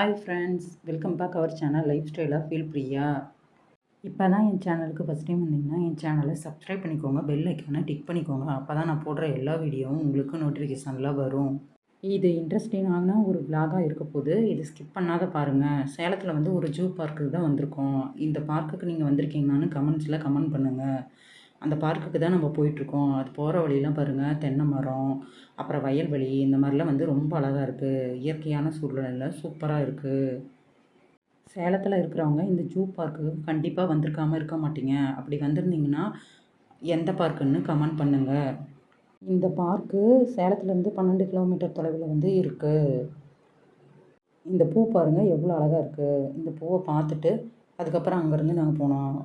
Hi friends welcome back our channel life ஸ்டைலாக feel Priya இப்போ தான் என் சேனலுக்கு ஃபஸ்ட் டைம் வந்தீங்கன்னா என் சேனலை சப்ஸ்கிரைப் பண்ணிக்கோங்க பெல் ஐக்கானை டிக் பண்ணிக்கோங்க. அப்போ தான் நான் போடுற எல்லா வீடியோவும் உங்களுக்கு நோட்டிஃபிகேஷனில் வரும். இது இன்ட்ரெஸ்டிங்கான ஒரு விலாகாக இருக்க போது இது ஸ்கிப் பண்ணாத பாருங்கள் சேலத்தில் வந்து ஒரு ஜூ பார்க்குக்கு தான் வந்திருக்கோம். இந்த பார்க்குக்கு நீங்கள் வந்திருக்கீங்களான்னு கமெண்ட்ஸில் கமெண்ட் பண்ணுங்கள் அந்த பார்க்குக்கு தான் நம்ம போயிட்டுருக்கோம். அது போகிற வழியெலாம் பாருங்கள் தென்னை மரம் அப்புறம் வயல்வெளி இந்த மாதிரிலாம் வந்து ரொம்ப அழகாக இருக்குது இயற்கையான சூழ்நிலையில் சூப்பராக இருக்குது சேலத்தில் இருக்கிறவங்க இந்த ஜூ பார்க்கு கண்டிப்பாக வந்திருக்காமல் இருக்க மாட்டீங்க. அப்படி வந்திருந்தீங்கன்னா எந்த பார்க்குன்னு கமெண்ட் பண்ணுங்கள் இந்த பார்க்கு சேலத்துலேருந்து பன்னெண்டு கிலோமீட்டர் தொலைவில் வந்து இருக்குது இந்த பூ பாருங்கள் எவ்வளோ அழகாக இருக்குது இந்த பூவை பார்த்துட்டு அதுக்கப்புறம் அங்கேருந்து நாங்கள் போனோம்.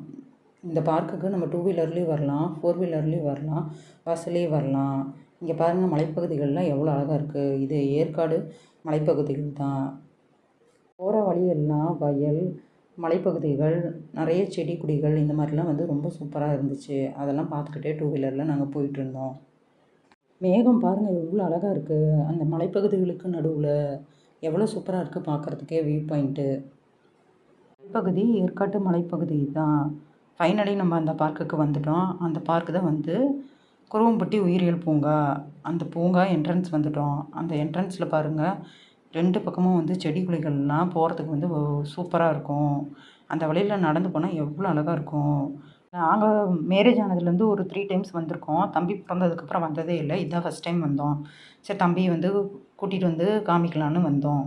இந்த பார்க்குக்கு நம்ம டூ வீலர்லேயும் வரலாம் ஃபோர் வீலர்லேயும் வரலாம் பஸ்லேயும் வரலாம். இங்கே பாருங்கள் மலைப்பகுதிகள்லாம் எவ்வளோ அழகாக இருக்குது இது ஏற்காடு மலைப்பகுதிகள் தான். போகிற வழியெல்லாம் வயல் மலைப்பகுதிகள் நிறைய செடி கொடிகள் இந்த மாதிரிலாம் வந்து ரொம்ப சூப்பராக இருந்துச்சு. அதெல்லாம் பார்த்துக்கிட்டே டூ வீலரில் நாங்கள் போயிட்டுருந்தோம் மேகம் பாருங்கள் எவ்வளோ அழகாக இருக்குது அந்த மலைப்பகுதிகளுக்கு நடுவில் எவ்வளோ சூப்பராக இருக்குது பார்க்குறதுக்கே வியூ பாயிண்ட்டு மலைப்பகுதி ஏற்காட்டு மலைப்பகுதி தான். ஃபைனலி நம்ம அந்த பார்க்குக்கு வந்துட்டோம். அந்த பார்க்கு தான் வந்து குருவம்பட்டி உயிரியல் பூங்கா. அந்த பூங்கா என்ட்ரன்ஸ் வந்துட்டோம். அந்த என்ட்ரன்ஸில் பாருங்கள் ரெண்டு பக்கமும் வந்து செடி கொடிகள்லாம் போகிறதுக்கு வந்து சூப்பராக இருக்கும். அந்த வழியில் நடந்து போனால் எவ்வளோ அழகாக இருக்கும். நாங்கள் மேரேஜ் ஆனதுலேருந்து ஒரு த்ரீ டைம்ஸ் வந்திருக்கோம். தம்பி பிறந்ததுக்கப்புறம் வந்ததே இல்லை. இதுதான் ஃபஸ்ட் டைம் வந்தோம். சரி தம்பியை வந்து கூட்டிகிட்டு வந்து காமிக்கலான்னு வந்தோம்.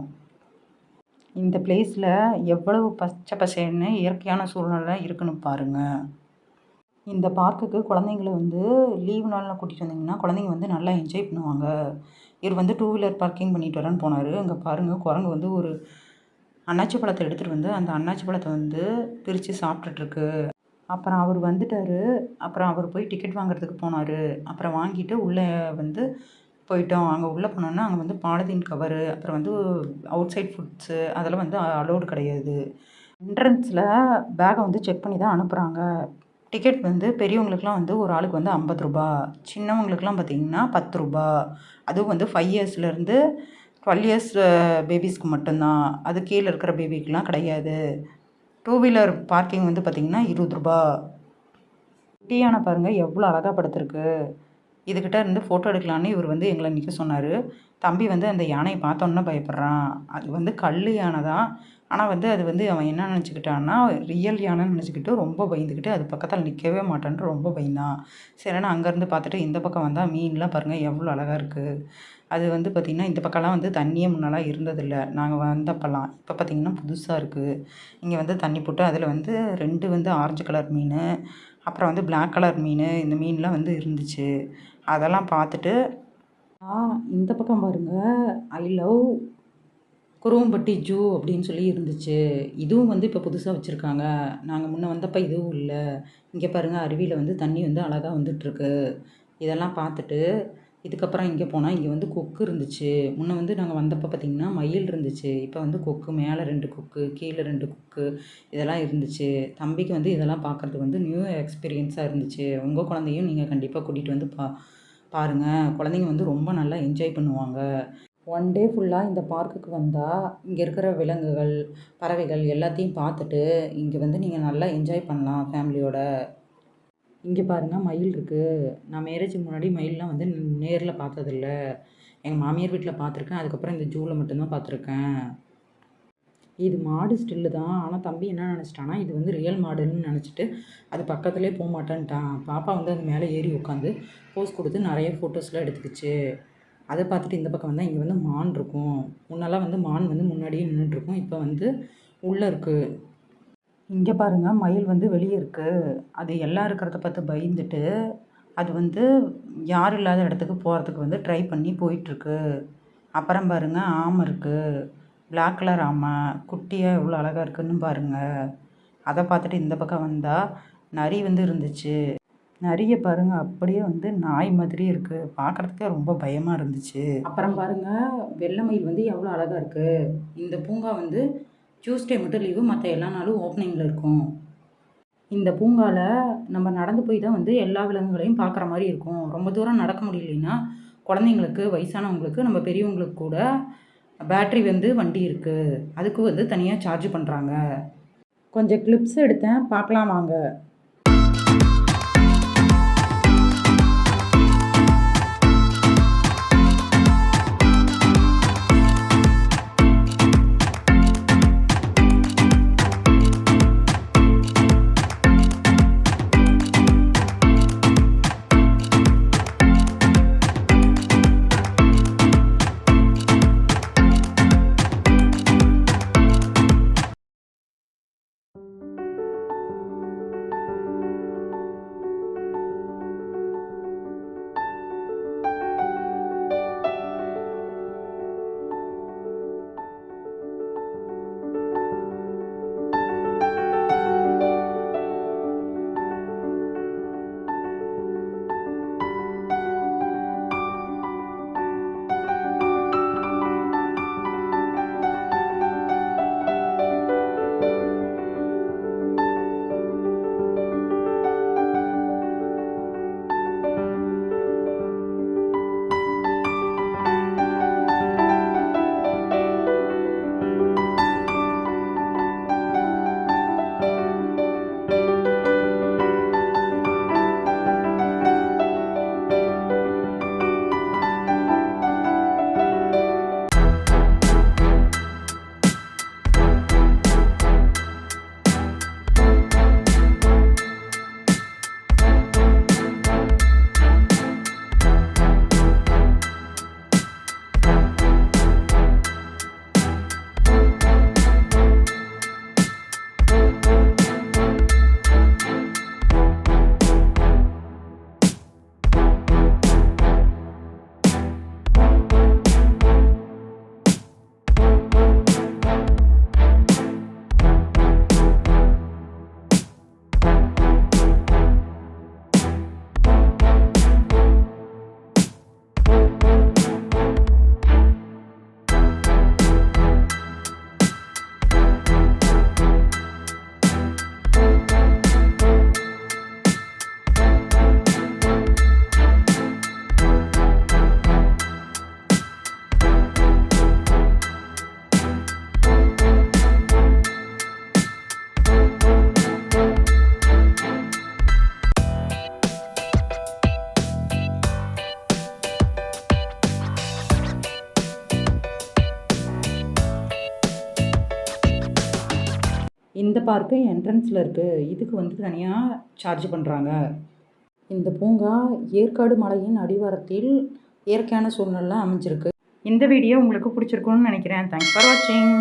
இந்த பிளேஸில் எவ்வளவு பச்சை பசேல்னு இயற்கையான சூழ்நிலை இருக்குன்னு பாருங்கள் இந்த பார்க்குக்கு குழந்தைங்கள வந்து லீவு நாளில் கூட்டிகிட்டு வந்தீங்கன்னா குழந்தைங்க வந்து நல்லா என்ஜாய் பண்ணுவாங்க. இவர் வந்து டூ வீலர் பார்க்கிங் பண்ணிட்டு வரேன்னு போனார். அங்கே பாருங்கள் குரங்கு வந்து ஒரு அன்னாச்சி பழத்தை எடுத்துகிட்டு வந்து அந்த அன்னாச்சி பழத்தை வந்து பிரித்து சாப்பிட்டுட்ருக்கு அப்புறம் அவர் வந்துட்டார். அப்புறம் அவர் போய் டிக்கெட் வாங்குறதுக்கு போனார். அப்புறம் வாங்கிட்டு உள்ளே வந்து போயிட்டோம். அங்கே உள்ளே போனோன்னா அங்கே வந்து பாலிதீன் கவரு அப்புறம் வந்து அவுட் சைட் ஃபுட்ஸு அதெல்லாம் வந்து அலோடு கிடையாது. என்ட்ரன்ஸில் பேகை வந்து செக் பண்ணி தான் அனுப்புகிறாங்க டிக்கெட் வந்து பெரியவங்களுக்குலாம் வந்து ஒரு ஆளுக்கு வந்து ஐம்பது ரூபா சின்னவங்களுக்குலாம் பார்த்திங்கன்னா பத்து ரூபா. அதுவும் வந்து ஃபைவ் இயர்ஸ்லேருந்து டுவெல் இயர்ஸ் பேபிஸ்க்கு மட்டும்தான். அது கீழே இருக்கிற பேபிக்கெலாம் கிடையாது. டூ வீலர் பார்க்கிங் வந்து பார்த்திங்கன்னா இருபது ரூபா. குட்டியான பாருங்கள் எவ்வளோ அழகாக படுத்துருக்கு. இதுக்கிட்ட இருந்து ஃபோட்டோ எடுக்கலான்னு இவர் வந்து எங்களை நிற்க சொன்னார். தம்பி வந்து அந்த யானையை பார்த்தோன்னே பயப்படுறான். அது வந்து கல் யானை தான். ஆனால் வந்து அது வந்து அவன் என்ன நினச்சிக்கிட்டான்னா ரியல் யானைன்னு நினச்சிக்கிட்டு ரொம்ப பயந்துக்கிட்டு அது பக்கத்தில் நிற்கவே மாட்டான்ட்டு ரொம்ப பயந்தான். சரினா அங்கேருந்து பார்த்துட்டு இந்த பக்கம் வந்தால் மீன்லாம் பாருங்கள் எவ்வளோ அழகாக இருக்குது அது வந்து பார்த்திங்கன்னா இந்த பக்கம்லாம் வந்து தண்ணியே முன்னெல்லாம் இருந்ததில்ல. நாங்கள் வந்தப்பெல்லாம் இப்போ பார்த்திங்கன்னா புதுசாக இருக்குது இங்கே வந்து தண்ணி போட்டு அதில் வந்து ரெண்டு வந்து ஆரஞ்சு கலர் மீன் அப்புறம் வந்து பிளாக் கலர் மீன் இந்த மீன்லாம் வந்து இருந்துச்சு. அதெல்லாம் பார்த்துட்டு இந்த பக்கம் பாருங்கள் ஐ லவ் குருவம்பட்டி ஜூ அப்படின்னு சொல்லி இருந்துச்சு. இதுவும் வந்து இப்போ புதுசாக வச்சுருக்காங்க. நாங்கள் முன்னே வந்தப்போ இதுவும் இல்லை. இங்கே பாருங்கள் அருவியில் வந்து தண்ணி வந்து அழகாக வந்துட்டுருக்கு. இதெல்லாம் பார்த்துட்டு இதுக்கப்புறம் இங்கே போனால் இங்கே வந்து கொக்கு இருந்துச்சு. முன்னே வந்து நாங்கள் வந்தப்போ பார்த்திங்கன்னா மயில் இருந்துச்சு. இப்போ வந்து கொக்கு மேலே ரெண்டு கொக்கு கீழே ரெண்டு கொக்கு இதெல்லாம் இருந்துச்சு. தம்பிக்கு வந்து இதெல்லாம் பார்க்குறதுக்கு வந்து நியூ எக்ஸ்பீரியன்ஸாக இருந்துச்சு. உங்கள் குழந்தையும் நீங்கள் கண்டிப்பாக கூட்டிகிட்டு வந்து பா பாருங்கள் குழந்தைங்க வந்து ரொம்ப நல்லா என்ஜாய் பண்ணுவாங்க. ஒன் டே ஃபுல்லாக இந்த பார்க்குக்கு வந்தால் இங்கே இருக்கிற விலங்குகள் பறவைகள் எல்லாத்தையும் பார்த்துட்டு இங்கே வந்து நீங்கள் நல்லா என்ஜாய் பண்ணலாம் ஃபேமிலியோட இங்கே பாருங்கள் மயில் இருக்குது நான் மேரேஜுக்கு முன்னாடி மயிலெலாம் வந்து நேரில் பார்த்ததில்ல. எங்கள் மாமியார் வீட்டில் பார்த்துருக்கேன். அதுக்கப்புறம் இந்த ஜூவில் மட்டும்தான் பார்த்துருக்கேன். இது மாடு ஸ்டில்லு தான். ஆனால் தம்பி என்ன நினச்சிட்டான்னா இது வந்து ரியல் மாடுன்னு நினச்சிட்டு அது பக்கத்துலேயே போக மாட்டேன்ட்டான். பாப்பா வந்து அது மேலே ஏறி உட்காந்து போஸ் கொடுத்து நிறைய ஃபோட்டோஸ்லாம் எடுத்துக்கிச்சு. அதை பார்த்துட்டு இந்த பக்கம் வந்தால் இங்கே வந்து மான் இருக்கும். முன்னெல்லாம் வந்து மான் வந்து முன்னாடியே நின்றுட்டுருக்கும் இப்போ வந்து உள்ளே இருக்குது இங்கே பாருங்கள் மயில் வந்து வெளியே இருக்குது அது எல்லாம் இருக்கிறத பார்த்து பயந்துட்டு அது வந்து யார் இல்லாத இடத்துக்கு போகிறதுக்கு வந்து ட்ரை பண்ணி போயிட்டுருக்கு அப்புறம் பாருங்கள் ஆம் இருக்குது பிளாக் கலர் ஆமை. குட்டியாக எவ்வளோ அழகாக இருக்குன்னு பாருங்கள் அதை பார்த்துட்டு இந்த பக்கம் வந்தால் நரி வந்து இருந்துச்சு. நரியை பாருங்கள் அப்படியே வந்து நாய் மாதிரி இருக்குது பார்க்குறதுக்கே ரொம்ப பயமாக இருந்துச்சு. அப்புறம் பாருங்கள் வெள்ளை மயில் வந்து எவ்வளோ அழகாக இருக்குது இந்த பூங்கா வந்து டியூஸ்டே மட்டும் லீவு மற்ற எல்லா நாளும் ஓப்பனிங்கில் இருக்கும். இந்த பூங்காவில் நம்ம நடந்து போய் தான் வந்து எல்லா விலங்குகளையும் பார்க்குற மாதிரி இருக்கும். ரொம்ப தூரம் நடக்க முடியலைன்னா குழந்தைங்களுக்கு வயசானவங்களுக்கு நம்ம பெரியவங்களுக்கு கூட பேட்ரி வந்து வண்டி இருக்குது அதுக்கு வந்து தனியாக சார்ஜ் பண்ணுறாங்க கொஞ்சம் கிளிப்ஸ் எடுத்தேன். பார்க்கலாம் வாங்க. இந்த பார்க்கு என்ட்ரன்ஸில் இருக்குது இதுக்கு வந்து தனியாக சார்ஜ் பண்ணுறாங்க இந்த பூங்கா ஏற்காடு மலையின் அடிவாரத்தில் இயற்கையான சூழ்நிலை அமைஞ்சிருக்கு. இந்த வீடியோ உங்களுக்கு பிடிச்சிருக்குன்னு நினைக்கிறேன். தேங்க்ஸ் ஃபார் வாட்சிங்